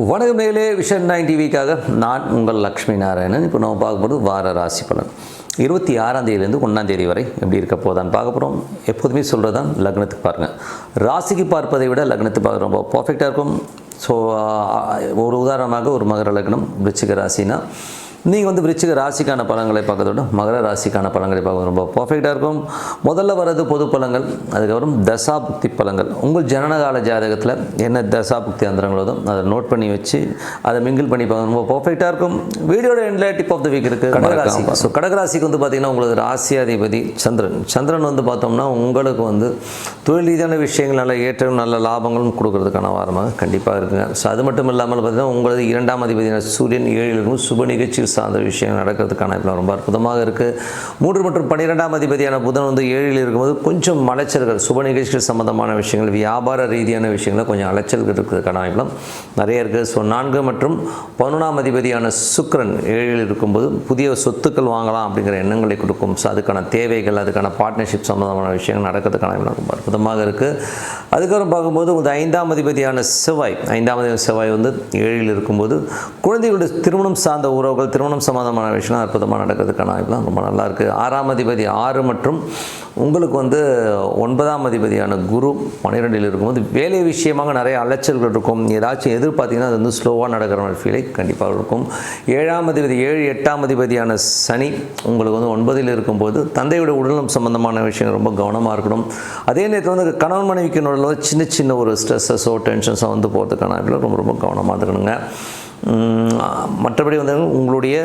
வணக்கம் நேர்களே vision nine டிவிக்காக நான் உங்கள் லக்ஷ்மி நாராயணன். இப்போ நம்ம பார்க்கும்போது வார ராசி பலன். இருபத்தி ஆறாம் தேதியிலேருந்து ஒன்றாம் தேதி வரை எப்படி இருக்க போதான்னு பார்க்க போகிறோம் எப்போதுமே சொல்கிறது தான் லக்னத்துக்கு பாருங்கள் ராசிக்கு பார்ப்பதை விட லக்னத்துக்கு பார்க்க ரொம்ப பர்ஃபெக்டாக இருக்கும். ஸோ ஒரு உதாரணமாக ஒரு மகர லக்னம் விருச்சிக ராசினா நீங்கள் வந்து விருச்சிக ராசிக்கான பலன்களை பார்க்கறத விட மகர ராசிக்கான பலன்களை பார்க்க ரொம்ப பர்ஃபெக்டாக இருக்கும். முதல்ல வர்றது பொது பலன்கள் அதுக்கப்புறம் தசாபுக்தி பலன்கள். உங்கள் ஜனனகால ஜாதகத்தில் என்ன தசாபுக்தி அந்தரங்களோ அதை நோட் பண்ணி வச்சு அதை மிங்கிள் பண்ணி பார்க்க ரொம்ப பர்ஃபெக்டாக இருக்கும். வீடியோட எண்டில் டிப் ஆஃப் த வீக் இருக்குது கடகராசி ஸோ கடகராசிக்கு வந்து பார்த்தீங்கன்னா உங்களுக்கு ராசியாதிபதி சந்திரன். சந்திரன் வந்து பார்த்தோம்னா உங்களுக்கு வந்து தொழில் ரீதியான விஷயங்கள் நல்ல ஏற்றம் நல்ல லாபங்களும் கொடுக்கறதுக்கான வாரமாக கண்டிப்பாக இருக்குங்க. ஸோ அது மட்டும் இல்லாமல் பார்த்தீங்கன்னா உங்களது இரண்டாம் அதிபதியான சூரியன் ஏழில் இருக்கும். சுப நிகழ்ச்சி சார்ந்த விஷயங்கள் நடக்கிறதுக்கான இப்போ ரொம்ப அற்புதமாக இருக்குது மூன்று மற்றும் பன்னிரெண்டாம் அதிபதியான புதன் வந்து ஏழில் இருக்கும்போது கொஞ்சம் அலைச்சல்கள் சுப நிகழ்ச்சிகள் சம்பந்தமான விஷயங்கள் வியாபார ரீதியான விஷயங்கள் கொஞ்சம் அலைச்சல்கள் இருக்கிறதுக்கான வாய்ப்புலாம் நிறைய இருக்குது ஸோ நான்கு மற்றும் பதினொன்றாம் அதிபதியான சுக்கிரன் ஏழில் இருக்கும்போது புதிய சொத்துக்கள் வாங்கலாம் அப்படிங்கிற எண்ணங்களை கொடுக்கும். ஸோ அதுக்கான தேவைகள் அதுக்கான பார்ட்னர்ஷிப் சம்மந்தமான விஷயங்கள் நடக்கிறதுக்கான ரொம்ப அற்புதமாக இருக்குது அதுக்கப்புறம் பார்க்கும்போது இந்த ஐந்தாம் அதிபதியான செவ்வாய் ஐந்தாம் அதிபதி செவ்வாய் வந்து ஏழில் இருக்கும்போது குழந்தைகளுடைய திருமணம் சார்ந்த உறவுகள் திருமணம் சம்மந்தமான விஷயம் அற்புதமாக நடக்கிறதுக்கான வாய்ப்புலாம் ரொம்ப நல்லா இருக்குது ஆறாம் அதிபதி ஆறு மற்றும் உங்களுக்கு வந்து ஒன்பதாம் அதிபதியான குரு பன்னிரெண்டில் இருக்கும்போது வேலை விஷயமாக நிறைய அலைச்சல்கள் இருக்கும். ஏதாச்சும் எதிர்பார்த்தீங்கன்னா அது வந்து ஸ்லோவாக நடக்கிற மாதிரி ஃபீலை கண்டிப்பாக இருக்கும். ஏழாம் அதிபதி ஏழு எட்டாம் அதிபதியான சனி உங்களுக்கு வந்து ஒன்பதில் இருக்கும்போது தந்தையோட உடல்நலம் சம்மந்தமான விஷயங்கள் ரொம்ப கவனமாக இருக்கணும். அதே நேரத்தில் வந்து கணவன் மனைவிக்கு நடுவில் சின்ன சின்ன ஒரு ஸ்ட்ரெஸ்ஸஸோ டென்ஷன்ஸோ வந்து போகிறதுக்கான ரொம்ப ரொம்ப கவனமாக இருக்கணுங்க. மற்றபடி வந்து உங்களுடைய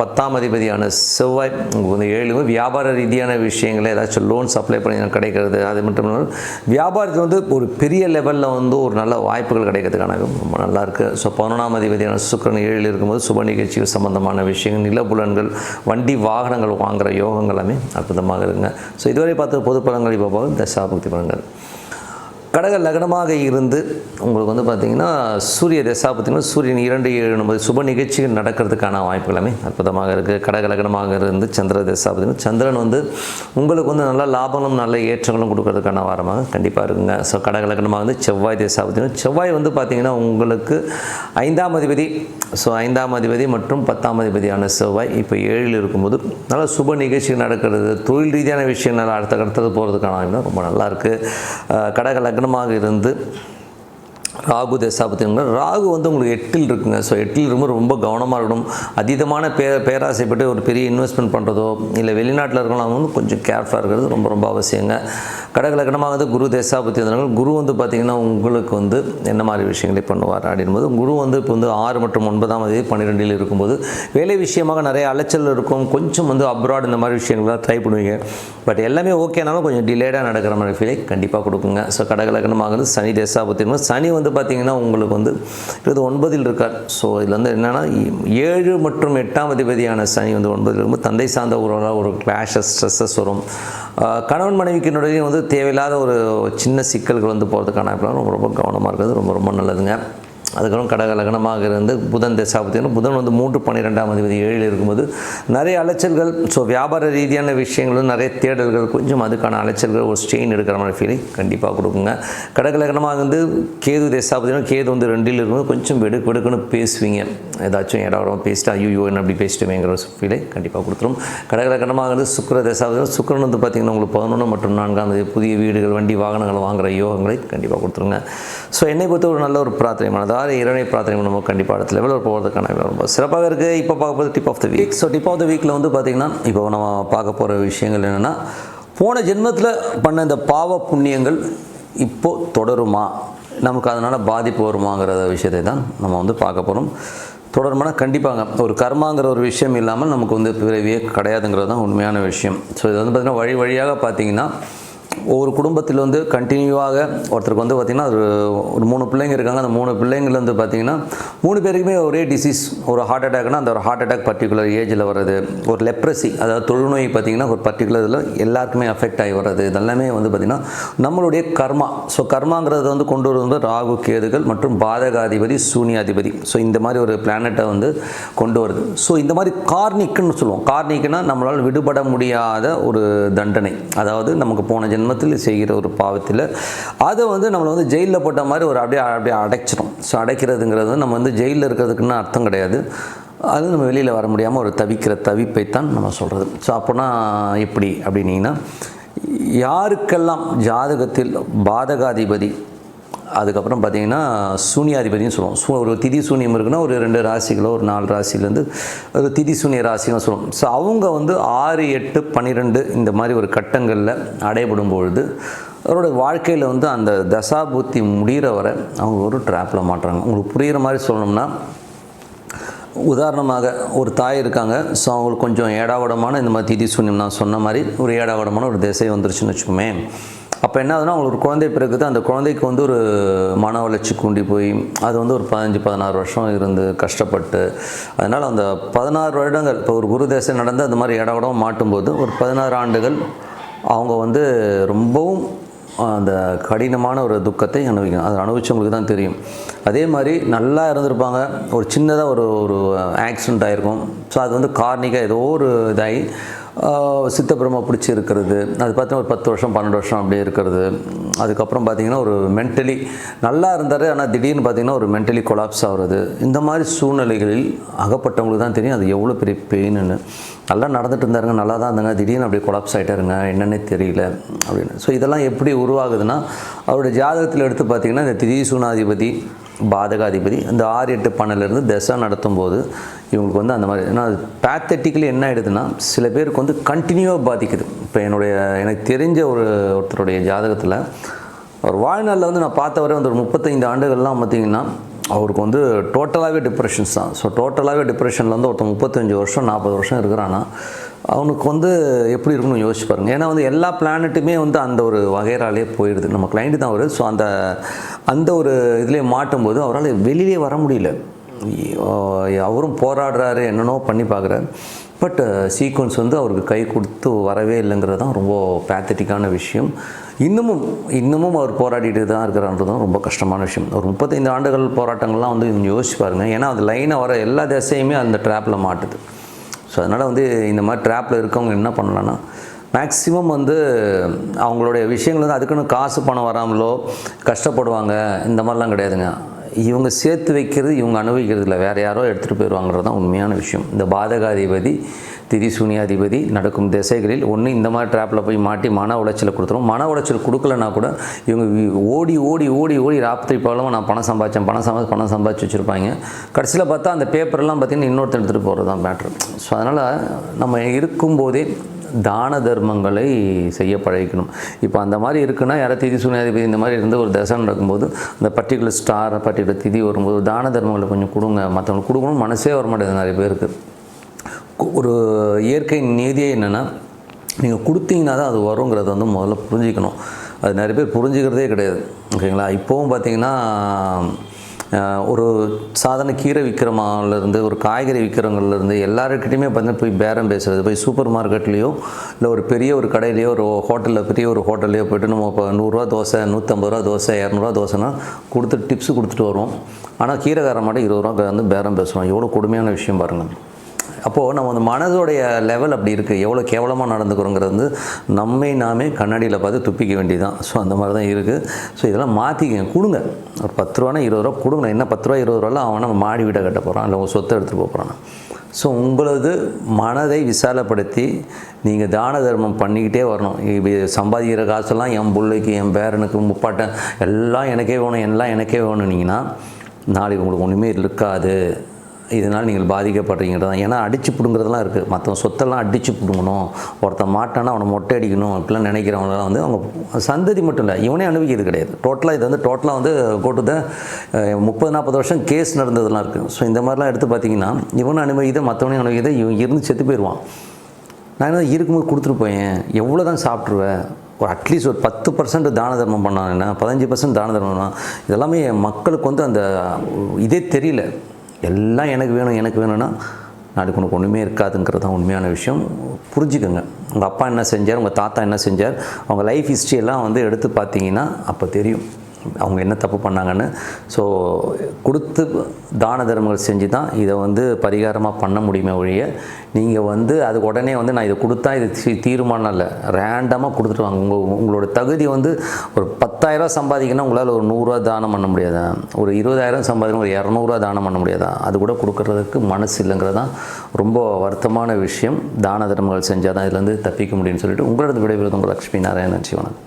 பத்தாம் அதிபதியான செவ்வாய் உங்களுக்கு வந்து ஏழு வியாபார ரீதியான விஷயங்களை ஏதாச்சும் லோன்ஸ் அப்ளை பண்ணி கிடைக்கிறது அது மட்டும் இல்லாமல் வியாபாரத்தில் வந்து ஒரு பெரிய லெவலில் வந்து ஒரு நல்ல வாய்ப்புகள் கிடைக்கிறதுக்கான ரொம்ப நல்லா இருக்குது ஸோ பதினொன்றாம் அதிபதியான சுக்கிரன் ஏழில் இருக்கும்போது சுப நிகழ்ச்சிகள் சம்பந்தமான விஷயங்கள் நிலப்புலன்கள் வண்டி வாகனங்கள் வாங்குகிற யோகங்கள் எல்லாமே அற்புதமாக இருக்குங்க. ஸோ இதுவரை பார்த்த பொது பலன்கள் இப்போ தசாபக்தி பலன்கள். கடக லக்னமாக இருந்து உங்களுக்கு வந்து பார்த்தீங்கன்னா சூரிய தசா பார்த்தீங்கன்னா சூரியன் இரண்டு ஏழு ஒன்பது சுப நிகழ்ச்சிகள் நடக்கிறதுக்கான வாய்ப்புகளுமே அற்புதமாக இருக்குது கடக லக்னமாக இருந்து சந்திர தசா பார்த்தீங்கன்னா சந்திரன் வந்து உங்களுக்கு வந்து நல்ல லாபங்களும் நல்ல ஏற்றங்களும் கொடுக்கறதுக்கான வாரமாக கண்டிப்பாக இருக்குங்க. ஸோ கடக லக்னமாக வந்து செவ்வாய் தசா பார்த்தீங்கன்னா செவ்வாய் வந்து பார்த்தீங்கன்னா உங்களுக்கு ஐந்தாம் அதிபதி ஸோ ஐந்தாம் அதிபதி மற்றும் பத்தாம் அதிபதியான செவ்வாய் இப்போ ஏழில் இருக்கும்போது நல்ல சுப நிகழ்ச்சிகள் நடக்கிறது. தொழில் ரீதியான விஷயங்கள் அடுத்த அடுத்தது போகிறதுக்கான ரொம்ப நல்லாயிருக்கு கடக கடக லக்னமாக இருந்து ராகு தசாபத்தினா ராகு வந்து உங்களுக்கு எட்டில் இருக்குங்க. ஸோ எட்டில் இருக்கும்போது ரொம்ப கவனமாக இருக்கணும். அதீதமான பே பேராசைப்பட்டு ஒரு பெரிய இன்வெஸ்ட்மெண்ட் பண்ணுறதோ இல்லை வெளிநாட்டில் இருக்கலாம் வந்து கொஞ்சம் கேர்ஃபுல்லாக இருக்கிறது ரொம்ப ரொம்ப அவசியங்க. கடகலக்கணமாக வந்து குரு தேசாபத்தி இருந்தாலும் குரு வந்து பார்த்திங்கன்னா உங்களுக்கு வந்து என்ன மாதிரி விஷயங்களை பண்ணுவார் அப்படின்போது குரு வந்து இப்போ வந்து ஆறு மற்றும் ஒன்பதாம் தேதி பன்னிரெண்டில் இருக்கும்போது வேலை விஷயமாக நிறைய அலைச்சல் இருக்கும். கொஞ்சம் வந்து அப்ராட் இந்த மாதிரி விஷயங்கள்லாம் ட்ரை பண்ணுவீங்க. பட் எல்லாமே ஓகேனாலும் கொஞ்சம் டிலேடாக நடக்கிற மாதிரி ஃபீலை கண்டிப்பாக கொடுக்குங்க. ஸோ கடகலக்கணமாக வந்து சனி தசா சனி வந்து வந்து பார்த்திங்கன்னா உங்களுக்கு வந்து இது ஒன்பதில் இருக்கார். ஸோ இதில் வந்து என்னென்னா ஏழு மற்றும் எட்டாம் அதிபதியான சனி வந்து ஒன்பதில் இருக்கும்போது தந்தை சார்ந்த உறவுலாம் ஒரு கிளாஷஸ் ஸ்ட்ரெஸ்ஸஸ் வரும். கணவன் மனைவிக்கு வந்து தேவையில்லாத ஒரு சின்ன சிக்கல்கள் வந்து போகிறதுக்கான ரொம்ப ரொம்ப கவனமாக இருக்கிறது. ரொம்ப ரொம்ப நல்லதுங்க. அதுக்கப்புறம் கடக லக்னமாக இருந்து புதன் தசா புதன் வந்து மூன்று பன்னிரெண்டாம் அதிபதி ஏழில் இருக்கும்போது நிறைய அலைச்சல்கள் ஸோ வியாபார ரீதியான விஷயங்களும் நிறைய தேடல்கள் கொஞ்சம் அதுக்கான அலைச்சல்கள் ஒரு ஸ்ட்ரெயின் எடுக்கிற மாதிரி ஃபீலிங் கண்டிப்பாக கொடுக்குங்க. கடக லக்னமாக இருந்து கேது தசா கேது வந்து ரெண்டில் இருக்கும்போது கொஞ்சம் வெடுக்கு வெடுக்குன்னு பேசுவீங்க. ஏதாச்சும் இடம் இடம் பேசிட்டு ஐயோ என்ன அப்படி பேசிட்டுமேங்கிற ஃபீலை கண்டிப்பாக கொடுத்துரும். கடக லக்னமாக இருந்து சுக்கர தசா பார்த்தீங்கன்னா வந்து பார்த்திங்கன்னா உங்களுக்கு பதினொன்று மற்றும் நான்காம் தேதி புதிய வீடுகள் வண்டி வாகனங்கள் வாங்குகிற யோகங்களை கண்டிப்பாக கொடுத்துருங்க. ஸோ என்னை பொறுத்த ஒரு நல்ல ஒரு பிரார்த்தனை எல்லாரும் இறைவனை பிரார்த்தனை பண்ணும்போது கண்டிப்பாக அடுத்த லெவலில் போகிறதுக்கான ரொம்ப சிறப்பாக இருக்குது இப்போ பார்க்க போகிறது tip of the week so tip of the வீக்கில் வந்து பார்த்திங்கன்னா இப்போ நம்ம பார்க்க போகிற விஷயங்கள் என்னென்னா போன ஜென்மத்தில் பண்ண இந்த பாவ புண்ணியங்கள் இப்போது தொடருமா? நமக்கு அதனால் பாதிப்பு வருமாங்கிற விஷயத்தை தான் நம்ம வந்து பார்க்க போகிறோம் தொடருமானா கண்டிப்பாங்க. ஒரு கர்மாங்கிற ஒரு விஷயம் இல்லாமல் நமக்கு வந்து பிறவியே கிடையாதுங்கிறது தான் உண்மையான விஷயம். ஸோ இது வந்து பார்த்திங்கன்னா வழி வழியாக பார்த்திங்கன்னா ஒவ்வொரு குடும்பத்தில் வந்து கண்டினியூவாக ஒருத்தருக்கு வந்து பார்த்திங்கன்னா ஒரு ஒரு மூணு பிள்ளைங்க இருக்காங்க. அந்த மூணு பிள்ளைங்கள் வந்து பார்த்திங்கன்னா மூணு பேருக்குமே ஒரே டிசீஸ் ஒரு ஹார்ட் அட்டாக்னா அந்த ஒரு ஹார்ட் அட்டாக் பர்டிகுலர் ஏஜில் வர்றது ஒரு லெப்ரசி அதாவது தொழுநோய் பார்த்திங்கன்னா ஒரு பர்டிகுலர் இதில் எல்லாருக்குமே அஃபெக்ட் ஆகி வர்றது. இதெல்லாமே வந்து பார்த்திங்கன்னா நம்மளுடைய கர்மா. ஸோ கர்மாங்கிறத வந்து கொண்டு வருவது ராகு கேதுகள் மற்றும் பாதகாதிபதி சூனியாதிபதி. ஸோ இந்த மாதிரி ஒரு பிளானட்டை வந்து கொண்டு வருது. ஸோ இந்த மாதிரி கார்னிக்குன்னு சொல்லுவோம். கார்னிக்குன்னா நம்மளால் விடுபட முடியாத ஒரு தண்டனை. அதாவது நமக்கு போன ஜென்ம ஜென்மத்தில் செய்கிற ஒரு பாவத்தில் அதை வந்து நம்மளை வந்து ஜெயிலில் போட்ட மாதிரி ஒரு அப்படியே அப்படியே அடைச்சிடும் ஸோ அடைக்கிறதுங்கிறது நம்ம வந்து ஜெயிலில் இருக்கிறதுக்குன்னு அர்த்தம் கிடையாது. அது நம்ம வெளியில் வர முடியாமல் ஒரு தவிக்கிற தவிப்பை தான் நம்ம சொல்கிறது ஸோ அப்போனா எப்படி அப்படின்னீங்கன்னா யாருக்கெல்லாம் ஜாதகத்தில் பாதகாதிபதி அதுக்கப்புறம் பார்த்தீங்கன்னா சூனியாதிபதினு சொல்லுவோம். சூ ஒரு திதி சூனியம் இருக்குன்னா ஒரு ரெண்டு ராசிகளோ ஒரு நாலு ராசிலேருந்து ஒரு திதி சூனிய ராசின்னு சொல்லுவோம். ஸோ அவங்க வந்து ஆறு எட்டு பன்னிரெண்டு இந்த மாதிரி ஒரு கட்டங்களில் அடைபடும் பொழுது அவரோட வாழ்க்கையில் வந்து அந்த தசாபூர்த்தி முடிகிற வரை அவங்க ஒரு ட்ராப்பில் மாட்டுறாங்க. உங்களுக்கு புரிகிற மாதிரி சொல்லணும்னா உதாரணமாக ஒரு தாய் இருக்காங்க. ஸோ அவங்களுக்கு கொஞ்சம் ஏடாவடமான இந்த மாதிரி திதி சூன்யம் நான் சொன்ன மாதிரி ஒரு ஏடாவடமான ஒரு திசை வந்துருச்சுன்னு வச்சுக்கோமே. அப்போ என்ன ஆகுதுன்னா அவங்களுக்கு ஒரு குழந்தை பிறகுது அந்த குழந்தைக்கு வந்து ஒரு மன வளர்ச்சி கூண்டி போய் அது வந்து ஒரு பதினஞ்சு பதினாறு வருஷம் இருந்து கஷ்டப்பட்டு அதனால் அந்த பதினாறு வருடங்கள் இப்போ ஒரு குரு தேசம் நடந்து அந்த மாதிரி இடம் இடம் மாட்டும்போது ஒரு பதினாறு ஆண்டுகள் அவங்க வந்து ரொம்பவும் அந்த கடினமான ஒரு துக்கத்தை அனுபவிக்கணும் அதை அனுபவிச்சவங்களுக்கு தான் தெரியும். அதே மாதிரி நல்லா இருந்திருப்பாங்க. ஒரு சின்னதாக ஒரு ஒரு ஆக்சிடெண்ட் ஆகிருக்கும் ஸோ அது வந்து கார்னிக்காக ஏதோ ஒரு இதாகி ஆஹ் பிடிச்சி இருக்கிறது. அது பார்த்தீங்கன்னா ஒரு பத்து வருஷம் பன்னெண்டு வருஷம் அப்படியே இருக்கிறது. அதுக்கப்புறம் பார்த்தீங்கன்னா ஒரு மென்டலி நல்லா இருந்தார் ஆனால் திடீர்னு பார்த்தீங்கன்னா ஒரு மென்டலி கொலாப்ஸ் ஆகிறது. இந்த மாதிரி சூழ்நிலைகளில் அகப்பட்டவங்களுக்கு தான் தெரியும் அது எவ்வளோ பெரிய பெயின்னு நல்லா நடந்துட்டு இருந்தாருங்க நல்லா தான் இருந்தாங்க. திடீர்னு அப்படியே கொலாப்ஸ் ஆகிட்டாருங்க என்னென்னே தெரியல அப்படின்னு. ஸோ இதெல்லாம் எப்படி உருவாகுதுன்னா அவருடைய ஜாதகத்தில் எடுத்து பார்த்தீங்கன்னா இந்த திதி சூனாதிபதி பாதகாதிபதி. இந்த ஆறு எட்டு பன்னெண்டுலேருந்து தசா நடத்தும் போது இவங்களுக்கு வந்து அந்த மாதிரி ஏன்னா பேத்தட்டிக்கலி என்ன ஆகிடுதுன்னா சில பேருக்கு வந்து கண்டினியூவாக பாதிக்குது. இப்போ என்னுடைய எனக்கு தெரிஞ்ச ஒரு ஒருத்தருடைய ஜாதகத்தில் அவர் வாழ்நாளில் வந்து நான் பார்த்தவரை வந்து ஒரு முப்பத்தைந்து ஆண்டுகள்லாம் பார்த்தீங்கன்னா அவருக்கு வந்து டோட்டலாகவே டிப்ரெஷன்ஸ் தான். ஸோ டோட்டலாகவே டிப்ரெஷனில் வந்து ஒருத்தர் முப்பத்தஞ்சு வருஷம் நாற்பது வருஷம் இருக்கிறான்னா அவனுக்கு வந்து எப்படி இருக்கும்னு யோசிச்சு பாருங்க. ஏன்னா வந்து எல்லா பிளானட்டுமே வந்து அந்த ஒரு வகைராலே போயிடுது நம்ம கிளைண்ட்டு தான் வருது ஸோ அந்த அந்த ஒரு இதுலேயே மாட்டும்போது அவரால் வெளியிலே வர முடியல. அவரும் போராடுறாரு என்னென்னோ பண்ணி பார்க்குறாரு. பட் சீக்வன்ஸ் வந்து அவருக்கு கை கொடுத்து வரவே இல்லைங்கிறது தான் ரொம்ப பேத்தட்டிக்கான விஷயம். இன்னமும் இன்னமும் அவர் போராடிட்டு தான் இருக்கிறான்றதும் ரொம்ப கஷ்டமான விஷயம். ஒரு முப்பத்தைந்து ஆண்டுகள் போராட்டங்கள்லாம் வந்து யோசிச்சு பாருங்கள் ஏன்னா அது லைனாக வர எல்லா திசையுமே அந்த ட்ராப்பில் மாட்டுது. ஸோ அதனால் வந்து இந்த மாதிரி ட்ராப்பில் இருக்கவங்க என்ன பண்ணலான்னா மேக்ஸிமம் வந்து அவங்களுடைய விஷயங்கள் வந்து அதுக்குன்னு காசு பணம் வராமலோ கஷ்டப்படுவாங்க. இந்த மாதிரிலாம் கிடையாதுங்க. இவங்க சேர்த்து வைக்கிறது இவங்க அனுபவிக்கிறது இல்லை வேறு யாரோ எடுத்துகிட்டு போயிடுவாங்கிறது தான் உண்மையான விஷயம். இந்த பாதகாதிபதி திரிசூனியாதிபதி நடக்கும் திசைகளில் ஒன்று இந்த மாதிரி ட்ராப்பில் போய் மாட்டி மன உளைச்சலை கொடுத்துரும். மன உளைச்சல் கொடுக்கலனா கூட இவங்க ஓடி ஓடி ஓடி ஓடி ராத்திரி போலவும் நான் பணம் சம்பாதிச்சேன் பணம் சம்பாதி பணம் சம்பாதிச்சு வச்சுருப்பாங்க. கடைசியில் பார்த்தா அந்த பேப்பர்லாம் பார்த்திங்கன்னா இன்னொருத்தர் எடுத்துகிட்டு போகிறது தான் மேட்ரு ஸோ அதனால் நம்ம இருக்கும்போதே தான தர்மங்களை செய்ய பழகிக்கணும். இப்போ அந்த மாதிரி இருக்குன்னா யாரோ திதி சூனியாதிபதி இந்த மாதிரி இருந்து ஒரு தசை நடக்கும்போது அந்த பர்டிகுலர் ஸ்டார் பர்டிகுலர் திதி வரும்போது தான தர்மங்களை கொஞ்சம் கொடுங்க மற்றவங்களுக்கு கொடுக்கணும்னு மனசே வர மாட்டேங்குது நிறைய பேருக்கு. ஒரு இயற்கை நீதியே என்னென்னா நீங்கள் கொடுத்தீங்கன்னா தான் அது வருங்கிறத வந்து முதல்ல புரிஞ்சிக்கணும். அது நிறைய பேர் புரிஞ்சுக்கிறதே கிடையாது. ஓகேங்களா? இப்போவும் பார்த்தீங்கன்னா ஒரு சாதாரண கீரை விற்கிறமாலேருந்து ஒரு காய்கறி விற்கிறவங்கலேருந்து எல்லாருக்கிட்டையுமே வந்து போய் பேரம் பேசுகிறது போய் சூப்பர் மார்க்கெட்லேயோ இல்லை ஒரு பெரிய ஒரு கடையிலையோ ஒரு ஹோட்டலில் பெரிய ஒரு ஹோட்டல்லையோ போய்ட்டு நம்ம இப்போ நூறுரூவா தோசை நூற்றம்பது ரூபா தோசை இரநூறுவா தோசைனா கொடுத்துட்டு டிப்ஸ் கொடுத்துட்டு வருவோம். ஆனால் கீரைக்காரன் மட்டும் இருபது ரூபா வந்து பேரம் பேசுகிறோம் எவ்வளோ கொடுமையான விஷயம் பாருங்கள் அப்போது நம்ம அந்த மனதோடைய லெவல் அப்படி இருக்குது எவ்வளோ கேவலமாக நடந்துக்கிறோங்கிறது வந்து நம்மை நாமே கண்ணாடியில் பார்த்து துப்பிக்க வேண்டியதுதான். ஸோ அந்த மாதிரி தான் இருக்குது ஸோ இதெல்லாம் மாற்றிக்கங்க கொடுங்க. ஒரு பத்து ரூபானா இருபது ரூபா கொடுங்க. என்ன பத்து ரூபா இருபது ரூபாலாம் அவன் நம்ம மாடி வீடை கட்ட போகிறான் இல்லை உங்கள் சொத்தை எடுத்துகிட்டு போக போகிறான் ஸோ உங்களது மனதை விசாலப்படுத்தி நீங்கள் தான தர்மம் பண்ணிக்கிட்டே வரணும். இப்படி சம்பாதிக்கிற காசெல்லாம் என் பிள்ளைக்கு என் பேரனுக்கு முப்பாட்டன் எல்லாம் எனக்கே வேணும் எல்லாம் எனக்கே வேணும்னீங்கன்னா நாளைக்கு உங்களுக்கு ஒன்றுமே இருக்காது. இதனால் நீங்கள் பாதிக்கப்படுறீங்கிறது தான். ஏன்னா அடிச்சு பிடுங்கிறதுலாம் இருக்குது மற்றவங்க சொத்தெல்லாம் அடித்து பிடுங்கணும். ஒருத்தன் மாட்டானா அவனை மொட்டை அடிக்கணும் இப்படிலாம் நினைக்கிறவங்களாம் வந்து அவங்க சந்ததி மட்டும் இல்லை இவனே அனுபவிக்கிறது கிடையாது. டோட்டலாக இது வந்து டோட்டலாக வந்து கோட்டு முப்பது நாற்பது வருஷம் கேஸ் நடந்ததெல்லாம் இருக்குது ஸோ இந்த மாதிரிலாம் எடுத்து பார்த்தீங்கன்னா இவனும் அனுபவிக்குது மற்றவனையும் அனுபவிக்குது இவன் இருந்து செத்து போயிடுவான் நான் என்ன இருக்கும்போது கொடுத்துட்டு போயேன் எவ்வளோ தான் சாப்பிட்ருவேன் ஒரு அட்லீஸ்ட் ஒரு பத்து பர்சன்ட் தான தர்மம் பண்ணான் என்ன? பதினஞ்சு பர்சன்ட் தான தர்மம் பண்ணான். இதெல்லாமே மக்களுக்கு வந்து அந்த இதே தெரியல. எல்லாம் எனக்கு வேணும் எனக்கு வேணும்னா நாளைக்கு உனக்கு ஒன்றுமே இருக்காதுங்கிறது தான் உண்மையான விஷயம். புரிஞ்சுக்கோங்க. உங்கள் அப்பா என்ன செஞ்சார் உங்கள் தாத்தா என்ன செஞ்சார் அவங்க லைஃப் ஹிஸ்ட்ரி எல்லாம் வந்து எடுத்து பார்த்தீங்கன்னா அப்போ தெரியும். அவங்க என்ன தப்பு பண்ணாங்கன்னு. ஸோ கொடுத்து தான தர்மங்கள் செஞ்சு தான் இதை வந்து பரிகாரமாக பண்ண முடியுமே ஒழிய நீங்கள் வந்து அது உடனே வந்து நான் இதை கொடுத்தா இது தீ- தீர்மானம் இல்லை ரேண்டமாக கொடுத்துருவாங்க உங்கள் உங்களோட தகுதி வந்து ஒரு பத்தாயிரரூவா சம்பாதிக்கணும் உங்களால் ஒரு நூறுரூவா தானம் பண்ண முடியாதா? ஒரு இருபதாயிரம் சம்பாதிக்கணும் ஒரு இரநூறுவா தானம் பண்ண முடியாதா? அது கூட கொடுக்கறதுக்கு மனசு இல்லைங்கிறது தான் ரொம்ப வருத்தமான விஷயம். தான தர்மங்கள் செஞ்சால் தான் இதுலேருந்து தப்பிக்க முடியும்னு சொல்லிட்டு உங்களோட விடைபெறுவது உங்கள் லக்ஷ்மி நாராயணன் சிவனன்